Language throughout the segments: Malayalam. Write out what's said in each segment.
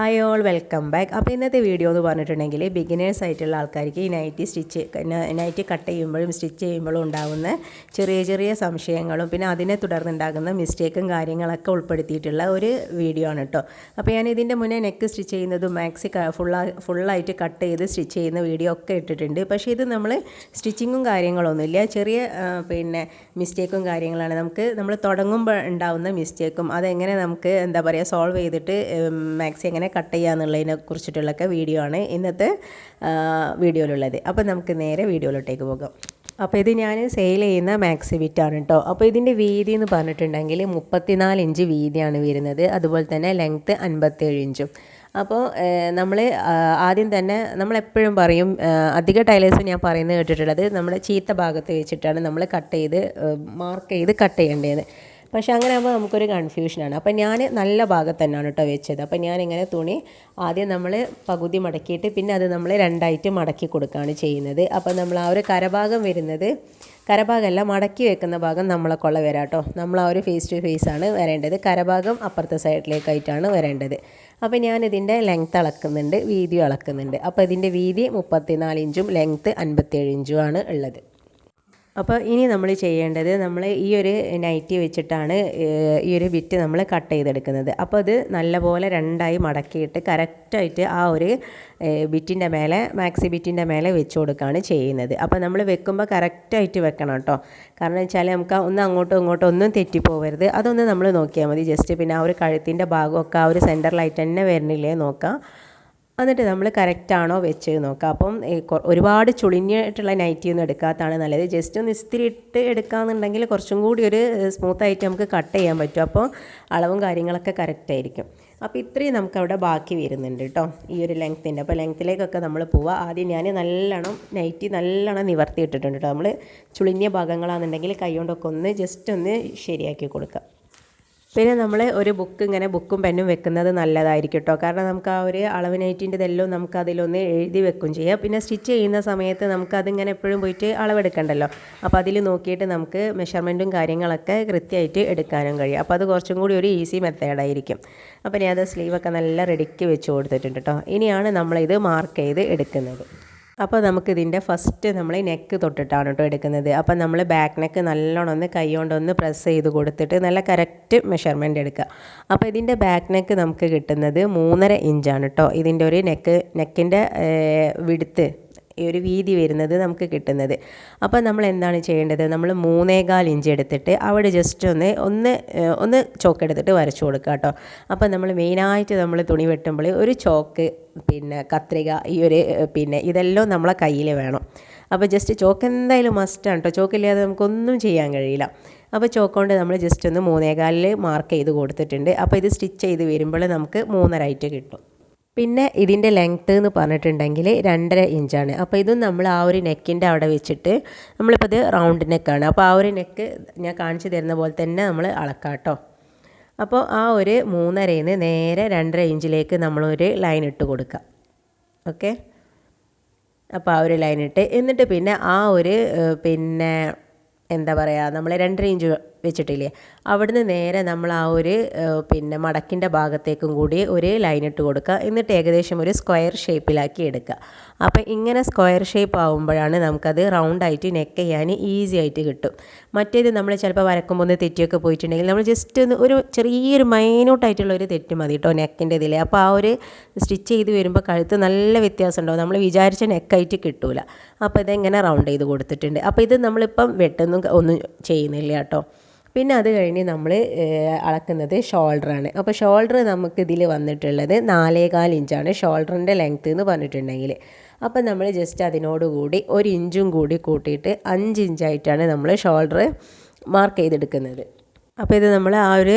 ഹായ് ഓൾ വെൽക്കം ബാക്ക് അപ്പോൾ ഇന്നത്തെ വീഡിയോ എന്ന് പറഞ്ഞിട്ടുണ്ടെങ്കിൽ ബിഗിനേഴ്സ് ആയിട്ടുള്ള ആൾക്കാർക്ക് ഈ നൈറ്റി സ്റ്റിച്ച് നൈറ്റി കട്ട് ചെയ്യുമ്പോഴും സ്റ്റിച്ച് ചെയ്യുമ്പോഴും ഉണ്ടാകുന്ന ചെറിയ ചെറിയ സംശയങ്ങളും പിന്നെ അതിനെ തുടർന്നുണ്ടാകുന്ന മിസ്റ്റേക്കും കാര്യങ്ങളൊക്കെ ഉൾപ്പെടുത്തിയിട്ടുള്ള ഒരു വീഡിയോ ആണ് കേട്ടോ അപ്പോൾ ഞാൻ ഇതിന്റെ മുന്നേ നെക്ക് സ്റ്റിച്ച് ചെയ്യുന്നതും മാക്സി ഫുള്ളാ ഫുള്ളായിട്ട് കട്ട് ചെയ്ത് സ്റ്റിച്ച് ചെയ്യുന്ന വീഡിയോ ഒക്കെ ഇട്ടിട്ടുണ്ട്. പക്ഷേ ഇത് നമ്മൾ സ്റ്റിച്ചിങ്ങും കാര്യങ്ങളൊന്നുമില്ല. ചെറിയ പിന്നെ മിസ്റ്റേക്കും കാര്യങ്ങളാണ്. നമുക്ക് നമ്മൾ തുടങ്ങുമ്പോൾ ഉണ്ടാകുന്ന മിസ്റ്റേക്കും അതെങ്ങനെ നമുക്ക് എന്താ പറയുക സോൾവ് ചെയ്തിട്ട് മാക്സി എങ്ങനെ കട്ട് ചെയ്യുക എന്നുള്ളതിനെ കുറിച്ചിട്ടുള്ളൊക്കെ വീഡിയോ ആണ് ഇന്നത്തെ വീഡിയോയിലുള്ളത്. അപ്പോൾ നമുക്ക് നേരെ വീഡിയോയിലോട്ടേക്ക് പോകാം. അപ്പോൾ ഇത് ഞാൻ സെയിൽ ചെയ്യുന്ന മാക്സി ആണ് കേട്ടോ അപ്പോൾ ഇതിന്റെ വീതി എന്ന് പറഞ്ഞിട്ടുണ്ടെങ്കിൽ മുപ്പത്തിനാല് ഇഞ്ച് വീതിയാണ് വരുന്നത്. അതുപോലെ തന്നെ ലെങ്ത്ത് അൻപത്തേഴ് ഇഞ്ചും. അപ്പോൾ നമ്മൾ ആദ്യം തന്നെ നമ്മളെപ്പോഴും പറയും അധിക ടൈലേഴ്സ് ഞാൻ പറയുന്നത് കേട്ടിട്ടുള്ളത് നമ്മുടെ ചീത്ത ഭാഗത്ത് വെച്ചിട്ടാണ് നമ്മൾ കട്ട് ചെയ്ത് മാർക്ക് ചെയ്ത് കട്ട് ചെയ്യേണ്ടത്. പക്ഷേ അങ്ങനെ ആകുമ്പോൾ നമുക്കൊരു കൺഫ്യൂഷനാണ് അപ്പം ഞാൻ നല്ല ഭാഗത്ത് തന്നെയാണ് കേട്ടോ വെച്ചത്. അപ്പം ഞാനിങ്ങനെ തുണി ആദ്യം നമ്മൾ പകുതി മടക്കിയിട്ട് പിന്നെ അത് നമ്മൾ രണ്ടായിട്ട് മടക്കി കൊടുക്കുകയാണ് ചെയ്യുന്നത്. അപ്പം നമ്മൾ ആ ഒരു കരഭാഗം വരുന്നത് കരഭാഗമല്ല മടക്കി വെക്കുന്ന ഭാഗം നമ്മളെ കൊള്ള വരാം കേട്ടോ. നമ്മൾ ആ ഒരു ഫേസ് ടു ഫേസ് ആണ് വരേണ്ടത്. കരഭാഗം അപ്പുറത്തെ സൈഡിലേക്കായിട്ടാണ് വരേണ്ടത്. അപ്പോൾ ഞാനിതിന്റെ ലെങ്ത്ത് അളക്കുന്നുണ്ട് വീതി അളക്കുന്നുണ്ട്. അപ്പോൾ ഇതിന്റെ വീതി മുപ്പത്തിനാല് ഇഞ്ചും ലെങ്ത്ത് അൻപത്തേഴ് ആണ് ഉള്ളത്. അപ്പോൾ ഇനി നമ്മൾ ചെയ്യേണ്ടത് നമ്മൾ ഈ ഒരു നൈറ്റി വെച്ചിട്ടാണ് ഈ ഒരു ബിറ്റ് നമ്മൾ കട്ട് ചെയ്തെടുക്കുന്നത്. അപ്പോൾ അത് നല്ലപോലെ രണ്ടായി മടക്കിയിട്ട് കറക്റ്റായിട്ട് ആ ഒരു ബിറ്റിന്റെ മേലെ മാക്സി ബിറ്റിന്റെ മേലെ വെച്ച് കൊടുക്കുകയാണ് ചെയ്യുന്നത്. അപ്പോൾ നമ്മൾ വെക്കുമ്പോൾ കറക്റ്റായിട്ട് വെക്കണം കേട്ടോ. കാരണം വെച്ചാൽ നമുക്ക് ഒന്ന് അങ്ങോട്ടും ഇങ്ങോട്ടും ഒന്നും തെറ്റിപ്പോവരുത്. അതൊന്ന് നമ്മൾ നോക്കിയാൽ മതി. ജസ്റ്റ് പിന്നെ ആ ഒരു കഴുത്തിന്റെ ഭാഗമൊക്കെ ആ ഒരു സെന്ററിലായിട്ട് തന്നെ വരണില്ലേ നോക്കാം. എന്നിട്ട് നമ്മൾ കറക്റ്റാണോ വെച്ച് നോക്കുക. അപ്പം ഒരുപാട് ചുളിഞ്ഞിട്ടുള്ള നൈറ്റി ഒന്നും എടുക്കാത്തതാണ് നല്ലത്. ജസ്റ്റ് ഒന്ന് ഇസ്തിരി ഇട്ട് എടുക്കുകയെന്നുണ്ടെങ്കിൽ കുറച്ചും കൂടി ഒരു സ്മൂത്തായിട്ട് നമുക്ക് കട്ട് ചെയ്യാൻ പറ്റും. അപ്പോൾ അളവും കാര്യങ്ങളൊക്കെ കറക്റ്റ് ആയിരിക്കും. അപ്പോൾ ഇത്രയും നമുക്ക് അവിടെ ബാക്കി വരുന്നുണ്ട് കേട്ടോ ഈ ഒരു ലെങ്ത്തിന്റെ അപ്പോൾ ലെങ്ത്തിലേക്കൊക്കെ നമ്മൾ പോവുക ആദ്യം ഞാൻ നല്ലോണം നൈറ്റി നല്ലോണം നിവർത്തി ഇട്ടിട്ടുണ്ട് കേട്ടോ നമ്മൾ ചുളിഞ്ഞ ഭാഗങ്ങളാണെന്നുണ്ടെങ്കിൽ കൈ കൊണ്ടൊക്കെ ഒന്ന് ജസ്റ്റ് ഒന്ന് ശരിയാക്കി കൊടുക്കുക. പിന്നെ നമ്മൾ ഒരു ബുക്ക് ഇങ്ങനെ ബുക്കും പെന്നും വെക്കുന്നത് നല്ലതായിരിക്കും കേട്ടോ കാരണം നമുക്ക് ആ ഒരു അളവ് നൈറ്റിന്റെതെല്ലാം നമുക്ക് അതിലൊന്ന് എഴുതി വെക്കും ചെയ്യാം. പിന്നെ സ്റ്റിച്ച് ചെയ്യുന്ന സമയത്ത് നമുക്ക് അതിങ്ങനെ എപ്പോഴും പോയിട്ട് അളവെടുക്കണ്ടല്ലോ. അപ്പോൾ അതിൽ നോക്കിയിട്ട് നമുക്ക് മെഷർമെന്റും കാര്യങ്ങളൊക്കെ കൃത്യമായിട്ട് എടുക്കാനും കഴിയും. അപ്പോൾ അത് കുറച്ചും കൂടി ഒരു ഈസി മെത്തേഡായിരിക്കും അപ്പോൾ ഞാൻ അത് സ്ലീവൊക്കെ നല്ല റെഡിക്ക് വെച്ച് കൊടുത്തിട്ടുണ്ട് കേട്ടോ ഇനിയാണ് നമ്മളിത് മാർക്ക് ചെയ്ത് എടുക്കുന്നത്. അപ്പോൾ നമുക്കിതിന്റെ ഫസ്റ്റ് നമ്മൾ നെക്ക് തൊട്ടിട്ടാണ് കേട്ടോ എടുക്കുന്നത്. അപ്പോൾ നമ്മൾ ബാക്ക് നെക്ക് നല്ലോണം ഒന്ന് കൈ കൊണ്ടൊന്ന് പ്രസ് ചെയ്ത് കൊടുത്തിട്ട് നല്ല കറക്റ്റ് മെഷർമെന്റ് എടുക്കുക. അപ്പോൾ ഇതിന്റെ ബാക്ക് നെക്ക് നമുക്ക് കിട്ടുന്നത് മൂന്നര ഇഞ്ചാണ് കേട്ടോ. ഇതിന്റെ ഒരു നെക്ക് നെക്കിന്റെ വിടുത്ത് ഈ ഒരു വീതി വരുന്നത് നമുക്ക് കിട്ടുന്നത്. അപ്പോൾ നമ്മൾ എന്താണ് ചെയ്യേണ്ടത്? നമ്മൾ മൂന്നേകാൽ ഇഞ്ച് എടുത്തിട്ട് അവിടെ ജസ്റ്റ് ഒന്ന് ഒന്ന് ഒന്ന് ചോക്ക് എടുത്തിട്ട് വരച്ചു കൊടുക്കുക കേട്ടോ. അപ്പോൾ നമ്മൾ മെയിനായിട്ട് നമ്മൾ തുണി വെട്ടുമ്പോൾ ഒരു ചോക്ക് പിന്നെ കത്രിക ഈ ഒരു പിന്നെ ഇതെല്ലാം നമ്മളെ കയ്യിൽ വേണം. അപ്പോൾ ജസ്റ്റ് ചോക്ക് എന്തായാലും മസ്റ്റാണ് കേട്ടോ. ചോക്കില്ലാതെ നമുക്കൊന്നും ചെയ്യാൻ കഴിയില്ല. അപ്പോൾ ചോക്ക് കൊണ്ട് നമ്മൾ ജസ്റ്റ് ഒന്ന് മൂന്നേകാലിൽ മാർക്ക് ചെയ്ത് കൊടുത്തിട്ടുണ്ട്. അപ്പോൾ ഇത് സ്റ്റിച്ച് ചെയ്ത് വരുമ്പോൾ നമുക്ക് മൂന്നരായിട്ട് കിട്ടും. പിന്നെ ഇതിന്റെ ലെങ്ത്ത് എന്ന് പറഞ്ഞിട്ടുണ്ടെങ്കിൽ രണ്ടര ഇഞ്ചാണ് അപ്പോൾ ഇതും നമ്മൾ ആ ഒരു നെക്കിന്റെ അവിടെ വെച്ചിട്ട് നമ്മളിപ്പോൾ ഇത് റൗണ്ട് നെക്കാണ് അപ്പോൾ ആ ഒരു നെക്ക് ഞാൻ കാണിച്ചു തരുന്ന പോലെ തന്നെ നമ്മൾ അളക്കാം കേട്ടോ അപ്പോൾ ആ ഒരു മൂന്നരയിൽ നിന്ന് നേരെ രണ്ടര ഇഞ്ചിലേക്ക് നമ്മളൊരു ലൈൻ ഇട്ട് കൊടുക്കുക ഓക്കെ അപ്പോൾ ആ ഒരു ലൈൻ ഇട്ട്. എന്നിട്ട് പിന്നെ ആ ഒരു പിന്നെ എന്താ പറയുക നമ്മൾ രണ്ടര ഇഞ്ച് വെച്ചിട്ടില്ലേ? അവിടുന്ന് നേരെ നമ്മൾ ആ ഒരു പിന്നെ മടക്കിന്റെ ഭാഗത്തേക്കും കൂടി ഒരു ലൈൻ ഇട്ട് കൊടുക്കുക. എന്നിട്ട് ഏകദേശം ഒരു സ്ക്വയർ ഷേപ്പിലാക്കി എടുക്കുക. അപ്പോൾ ഇങ്ങനെ സ്ക്വയർ ഷേപ്പ് ആകുമ്പോഴാണ് നമുക്കത് റൗണ്ടായിട്ട് നെക്ക് ചെയ്യാൻ ഈസി ആയിട്ട് കിട്ടും. മറ്റേത് നമ്മൾ ചിലപ്പോൾ വരക്കുമ്പോൾ ഒന്ന് തെറ്റിയൊക്കെ പോയിട്ടുണ്ടെങ്കിൽ നമ്മൾ ജസ്റ്റ് ഒന്ന് ഒരു ചെറിയൊരു മൈന്യൂട്ടായിട്ടുള്ള ഒരു തെറ്റ് മതി കേട്ടോ നെക്കിന്റെ ഇതിൽ അപ്പോൾ ആ ഒരു സ്റ്റിച്ച് ചെയ്ത് വരുമ്പോൾ കഴുത്ത് നല്ല വ്യത്യാസം ഉണ്ടാവും. നമ്മൾ വിചാരിച്ച നെക്കായിട്ട് കിട്ടൂല. അപ്പോൾ ഇതെങ്ങനെ റൗണ്ട് ചെയ്ത് കൊടുത്തിട്ടുണ്ട്? അപ്പോൾ ഇത് നമ്മളിപ്പം വെട്ടൊന്നും ഒന്നും ചെയ്യുന്നില്ല കേട്ടോ. പിന്നെ അത് കഴിഞ്ഞ് നമ്മൾ അളക്കുന്നത് ഷോൾഡറാണ്. അപ്പോൾ ഷോൾഡർ നമുക്ക് ഇതിൽ വന്നിട്ടുള്ളത് നാലേകാൽ ഇഞ്ചാണ്. ഷോൾഡറിന്റെ ലെങ്ത്ത് എന്ന് പറഞ്ഞിട്ടുണ്ടെങ്കിൽ അപ്പം നമ്മൾ ജസ്റ്റ് അതിനോടുകൂടി ഒരു ഇഞ്ചും കൂടി കൂട്ടിയിട്ട് അഞ്ച് ഇഞ്ചായിട്ടാണ് നമ്മൾ ഷോൾഡർ മാർക്ക് ചെയ്തെടുക്കുന്നത്. അപ്പോൾ ഇത് നമ്മൾ ആ ഒരു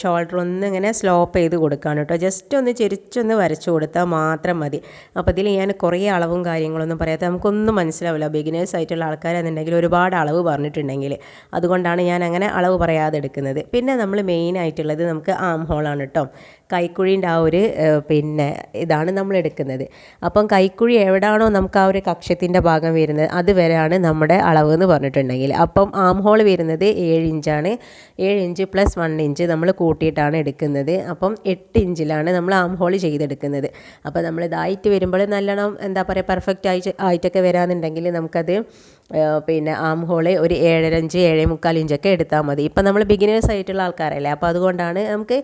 ഷോൾഡർ ഒന്ന് ഇങ്ങനെ സ്ലോപ്പ് ചെയ്ത് കൊടുക്കുകയാണ് കേട്ടോ. ജസ്റ്റ് ഒന്ന് ചെരിച്ചൊന്ന് വരച്ചു കൊടുത്താൽ മാത്രം മതി. അപ്പോൾ ഇതിൽ ഞാൻ കുറേ അളവും കാര്യങ്ങളൊന്നും പറയാത്ത നമുക്കൊന്നും മനസ്സിലാവില്ല. ബിഗിനേഴ്സ് ആയിട്ടുള്ള ആൾക്കാരെന്നുണ്ടെങ്കിൽ ഒരുപാട് അളവ് പറഞ്ഞിട്ടുണ്ടെങ്കിൽ അതുകൊണ്ടാണ് ഞാൻ അങ്ങനെ അളവ് പറയാതെ എടുക്കുന്നത്. പിന്നെ നമ്മൾ മെയിൻ ആയിട്ടുള്ളത് നമുക്ക് ആം ഹോളാണ് കേട്ടോ. കൈക്കുഴീന്റെ ആ ഒരു പിന്നെ ഇതാണ് നമ്മൾ എടുക്കുന്നത്. അപ്പം കൈക്കുഴി എവിടാണോ നമുക്ക് ആ ഒരു കക്ഷത്തിന്റെ ഭാഗം വരുന്നത് അതുവരെയാണ് നമ്മുടെ അളവ് എന്ന് പറഞ്ഞിട്ടുണ്ടെങ്കിൽ. അപ്പം ആം ഹോൾ വരുന്നത് ഏഴ് ഇഞ്ചാണ്. ഏഴ് ഇഞ്ച് പ്ലസ് വൺ ഇഞ്ച് നമ്മൾ കൂട്ടിയിട്ടാണ് എടുക്കുന്നത്. അപ്പം എട്ട് ഇഞ്ചിലാണ് നമ്മൾ ആം ഹോൾ ചെയ്തെടുക്കുന്നത്. അപ്പോൾ നമ്മൾ ഇതായിട്ട് വരുമ്പോൾ നല്ലോണം എന്താ പറയുക പെർഫെക്റ്റ് ആയിട്ട് ആയിട്ടൊക്കെ വരാമെന്നുണ്ടെങ്കിൽ നമുക്കത് പിന്നെ ആം ഹോൾ ഒരു ഏഴര ഇഞ്ച് ഏഴേ മുക്കാൽ ഇഞ്ചൊക്കെ എടുത്താൽ മതി. ഇപ്പം നമ്മൾ ബിഗിനേഴ്സ് ആയിട്ടുള്ള ആൾക്കാരല്ലേ അപ്പോൾ അതുകൊണ്ടാണ് നമുക്ക്